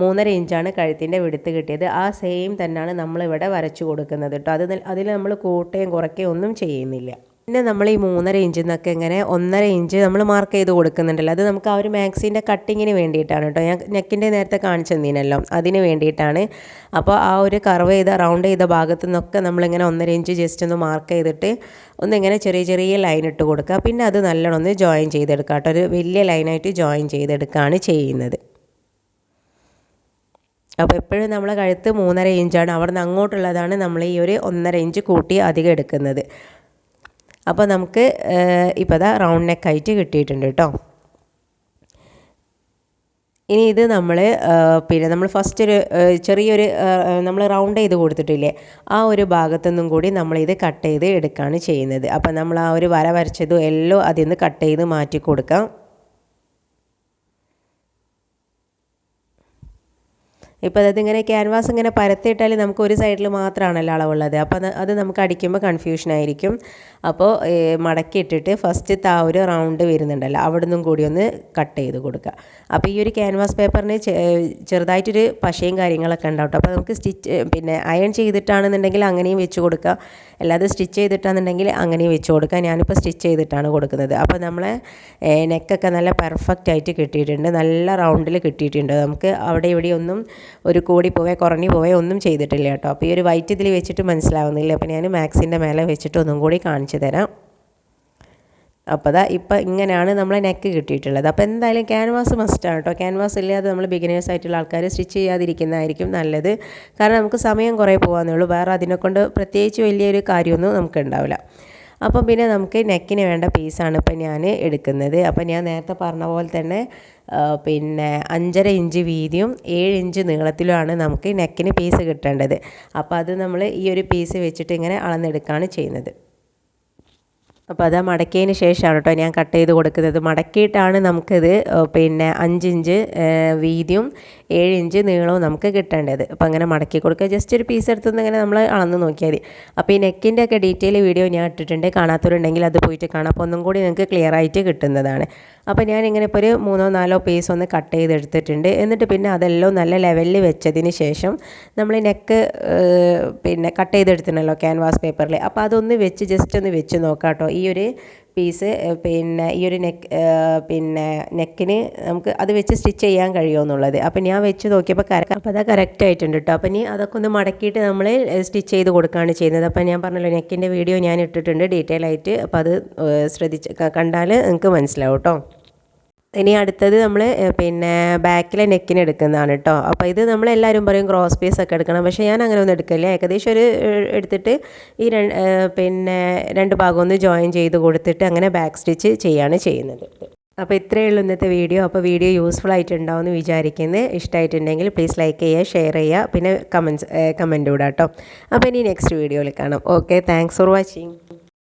മൂന്നര ഇഞ്ചാണ് കഴുത്തിന്റെ വെടുത്ത് കിട്ടിയത്. ആ സെയിം തന്നെയാണ് നമ്മളിവിടെ വരച്ചു കൊടുക്കുന്നത് കേട്ടോ അത് അതിൽ നമ്മൾ കൂട്ടുകയും കുറയ്ക്കുകയും ഒന്നും ചെയ്യുന്നില്ല. പിന്നെ നമ്മൾ ഈ മൂന്നര ഇഞ്ചിൽ നിന്നൊക്കെ ഇങ്ങനെ ഒന്നര ഇഞ്ച് നമ്മൾ മാർക്ക് ചെയ്ത് കൊടുക്കുന്നുണ്ടല്ലോ. അത് നമുക്ക് ആ ഒരു മാക്സിന്റെ കട്ടിങ്ങിന് വേണ്ടിയിട്ടാണ് കേട്ടോ ഞാൻ നെക്കിന്റെ നേരത്തെ കാണിച്ചു തന്നീനല്ലോ. അതിന് വേണ്ടിയിട്ടാണ്. അപ്പോൾ ആ ഒരു കർവ് ചെയ്ത റൗണ്ട് ചെയ്ത ഭാഗത്തു നിന്നൊക്കെ നമ്മളിങ്ങനെ ഒന്നര ഇഞ്ച് ജസ്റ്റ് ഒന്ന് മാർക്ക് ചെയ്തിട്ട് ഒന്നിങ്ങനെ ചെറിയ ചെറിയ ലൈൻ ഇട്ട് കൊടുക്കുക. പിന്നെ അത് നല്ലോണം ഒന്ന് ജോയിൻ ചെയ്തെടുക്കുക കേട്ടോ ഒരു വലിയ ലൈനായിട്ട് ജോയിൻ ചെയ്തെടുക്കുകയാണ് ചെയ്യുന്നത്. അപ്പോൾ എപ്പോഴും നമ്മളെ കഴുത്ത് മൂന്നര ഇഞ്ചാണ് അവിടെ നിന്ന് അങ്ങോട്ടുള്ളതാണ് നമ്മൾ ഈ ഒരു ഒന്നര ഇഞ്ച് കൂട്ടി അധികം എടുക്കുന്നത്. അപ്പോൾ നമുക്ക് ഇപ്പോൾ ദാ റൗണ്ട് നെക്കായിട്ട് കിട്ടിയിട്ടുണ്ട് കേട്ടോ ഇനി ഇത് നമ്മൾ പിന്നെ നമ്മൾ ഫസ്റ്റ് ഒരു ചെറിയൊരു നമ്മൾ റൗണ്ട് ചെയ്ത് കൊടുത്തിട്ടില്ലേ ആ ഒരു ഭാഗത്തുനിന്നും കൂടി നമ്മളിത് കട്ട് ചെയ്ത് എടുക്കുകയാണ് ചെയ്യുന്നത്. അപ്പോൾ നമ്മൾ ആ ഒരു വര വരച്ചതും എല്ലാം അതിൽ നിന്ന് കട്ട് ചെയ്ത് മാറ്റി കൊടുക്കാം. ഇപ്പോൾ അതായത് ഇങ്ങനെ ക്യാൻവാസ് ഇങ്ങനെ പരത്തിയിട്ടാൽ നമുക്ക് ഒരു സൈഡിൽ മാത്രമാണല്ലോ അളവുള്ളത്. അപ്പോൾ അത് നമുക്ക് അടിക്കുമ്പോൾ കൺഫ്യൂഷൻ ആയിരിക്കും. അപ്പോൾ മടക്കിയിട്ടിട്ട് ഫസ്റ്റ് താ ഒരു റൗണ്ട് വരുന്നുണ്ടല്ലോ. അവിടെ നിന്നും കൂടി ഒന്ന് കട്ട് ചെയ്ത് കൊടുക്കുക അപ്പോൾ ഈ ഒരു ക്യാൻവാസ് പേപ്പറിന് ചെറുതായിട്ടൊരു പശയും കാര്യങ്ങളൊക്കെ ഉണ്ടാവും അപ്പോൾ നമുക്ക് സ്റ്റിച്ച് പിന്നെ അയൺ ചെയ്തിട്ടാണെന്നുണ്ടെങ്കിൽ അങ്ങനെയും വെച്ച് കൊടുക്കുക അല്ലാതെ സ്റ്റിച്ച് ചെയ്തിട്ടാണെന്നുണ്ടെങ്കിൽ അങ്ങനെയും വെച്ച് കൊടുക്കുക ഞാനിപ്പോൾ സ്റ്റിച്ച് ചെയ്തിട്ടാണ് കൊടുക്കുന്നത്. അപ്പോൾ നമ്മളെ നെക്കൊക്കെ നല്ല പെർഫെക്റ്റ് ആയിട്ട് കിട്ടിയിട്ടുണ്ട്. നല്ല റൗണ്ടിൽ കിട്ടിയിട്ടുണ്ട്. നമുക്ക് അവിടെ ഇവിടെ ഒന്നും ഒരു കൂടി പോവേ കുറഞ്ഞു പോവേ ഒന്നും ചെയ്തിട്ടില്ല കേട്ടോ. അപ്പോൾ ഈ ഒരു വൈറ്റ് ഇതിൽ വെച്ചിട്ട് മനസ്സിലാവുന്നില്ല. അപ്പോൾ ഞാൻ മാക്സിന്റെ മേലെ വെച്ചിട്ട് ഒന്നും കൂടി കാണിച്ചു തരാം. അപ്പോൾ അതാ ഇപ്പം ഇങ്ങനെയാണ് നമ്മളെ നെക്ക് കിട്ടിയിട്ടുള്ളത്. അപ്പോൾ എന്തായാലും ക്യാൻവാസ് മസ്റ്റാണ് കേട്ടോ. ക്യാൻവാസ് ഇല്ലാതെ നമ്മൾ ബിഗിനേഴ്സ് ആയിട്ടുള്ള ആൾക്കാർ സ്റ്റിച്ച് ചെയ്യാതിരിക്കുന്നതായിരിക്കും നല്ലത്. കാരണം നമുക്ക് സമയം കുറേ പോകാമെന്നേ ഉള്ളൂ. വേറെ അതിനെക്കൊണ്ട് പ്രത്യേകിച്ച് വലിയൊരു കാര്യമൊന്നും നമുക്ക് ഉണ്ടാവില്ല. അപ്പം പിന്നെ നമുക്ക് നെക്കിന് വേണ്ട പീസാണ് ഇപ്പം ഞാൻ എടുക്കുന്നത്. അപ്പം ഞാൻ നേരത്തെ പറഞ്ഞ പോലെ തന്നെ പിന്നെ അഞ്ചര ഇഞ്ച് വീതിയും ഏഴ് ഇഞ്ച് നീളത്തിലുമാണ് നമുക്ക് നെക്കിന് പീസ് കിട്ടേണ്ടത്. അപ്പോൾ അത് നമ്മൾ ഈ ഒരു പീസ് വെച്ചിട്ട് ഇങ്ങനെ അളന്നെടുക്കുകയാണ് ചെയ്യുന്നത്. അപ്പോൾ അത് മടക്കിയതിന് ശേഷമാണ് കേട്ടോ ഞാൻ കട്ട് ചെയ്ത് കൊടുക്കുന്നത്. മടക്കിയിട്ടാണ് നമുക്കിത് പിന്നെ അഞ്ചിഞ്ച് വീതിയും ഏഴ് ഇഞ്ച് നീളവും നമുക്ക് കിട്ടേണ്ടത്. അപ്പോൾ അങ്ങനെ മടക്കി കൊടുക്കുക. ജസ്റ്റ് ഒരു പീസ് എടുത്തുനിന്ന് ഇങ്ങനെ നമ്മൾ അളന്ന് നോക്കിയാൽ മതി. അപ്പോൾ ഈ നെക്കിന്റെ ഒക്കെ ഡീറ്റെയിൽ വീഡിയോ ഞാൻ ഇട്ടിട്ടുണ്ട്. കാണാത്തവരുണ്ടെങ്കിൽ അത് പോയിട്ട് കാണാം. അപ്പോൾ ഒന്നും കൂടി നിങ്ങൾക്ക് ക്ലിയർ ആയിട്ട് കിട്ടുന്നതാണ്. അപ്പോൾ ഞാൻ ഇങ്ങനെ ഇപ്പോൾ ഒരു മൂന്നോ നാലോ പീസ് ഒന്ന് കട്ട് ചെയ്തെടുത്തിട്ടുണ്ട്. എന്നിട്ട് പിന്നെ അതെല്ലാം നല്ല ലെവലിൽ വെച്ചതിന് ശേഷം നമ്മൾ നെക്ക് പിന്നെ കട്ട് ചെയ്തെടുത്തിട്ടുണ്ടല്ലോ ക്യാൻവാസ് പേപ്പറിൽ അപ്പോൾ അതൊന്ന് വെച്ച് ജസ്റ്റ് ഒന്ന് വെച്ച് നോക്കാം കേട്ടോ ഈ ഒരു പീസ് പിന്നെ ഈ ഒരു നെക്ക് പിന്നെ നെക്കിന് നമുക്ക് അത് വെച്ച് സ്റ്റിച്ച് ചെയ്യാൻ കഴിയുമോ എന്നുള്ളത്. അപ്പോൾ ഞാൻ വെച്ച് നോക്കിയപ്പോൾ കര അപ്പോൾ അത് കറക്റ്റ് ആയിട്ടുണ്ട് കേട്ടോ അപ്പോൾ ഇനി അതൊക്കെ ഒന്ന് മടക്കിയിട്ട് നമ്മൾ സ്റ്റിച്ച് ചെയ്ത് കൊടുക്കുകയാണ് ചെയ്യുന്നത്. അപ്പോൾ ഞാൻ പറഞ്ഞല്ലോ നെക്കിന്റെ വീഡിയോ ഞാൻ ഇട്ടിട്ടുണ്ട് ഡീറ്റെയിൽ ആയിട്ട്. അപ്പോൾ അത് ശ്രദ്ധിച്ച് കണ്ടാൽ നിങ്ങൾക്ക് മനസ്സിലാവും കേട്ടോ ഇനി അടുത്തത് നമ്മൾ പിന്നെ ബാക്കിലെ നെക്കിന് എടുക്കുന്നതാണ് കേട്ടോ അപ്പോൾ ഇത് നമ്മൾ എല്ലാവരും പറയും ക്രോസ് പീസ് ഒക്കെ എടുക്കണം. പക്ഷേ ഞാൻ അങ്ങനെ ഒന്നും എടുക്കില്ല ഏകദേശം ഒരു എടുത്തിട്ട് ഈ പിന്നെ രണ്ട് ഭാഗം ഒന്ന് ജോയിൻ ചെയ്ത് കൊടുത്തിട്ട് അങ്ങനെ ബാക്ക് സ്റ്റിച്ച് ചെയ്യാണ് ചെയ്യുന്നത്. അപ്പോൾ ഇത്രയേ ഉള്ളൂ ഇന്നത്തെ വീഡിയോ. അപ്പോൾ വീഡിയോ യൂസ്ഫുൾ ആയിട്ടുണ്ടാവുമെന്ന് വിചാരിക്കുന്നത് ഇഷ്ടമായിട്ടുണ്ടെങ്കിൽ പ്ലീസ് ലൈക്ക് ചെയ്യുക ഷെയർ ചെയ്യുക. പിന്നെ കമൻസ് കമന്റ് വിടാം കേട്ടോ അപ്പോൾ ഇനി നെക്സ്റ്റ് വീഡിയോയിൽ കാണാം. Okay thanks for watching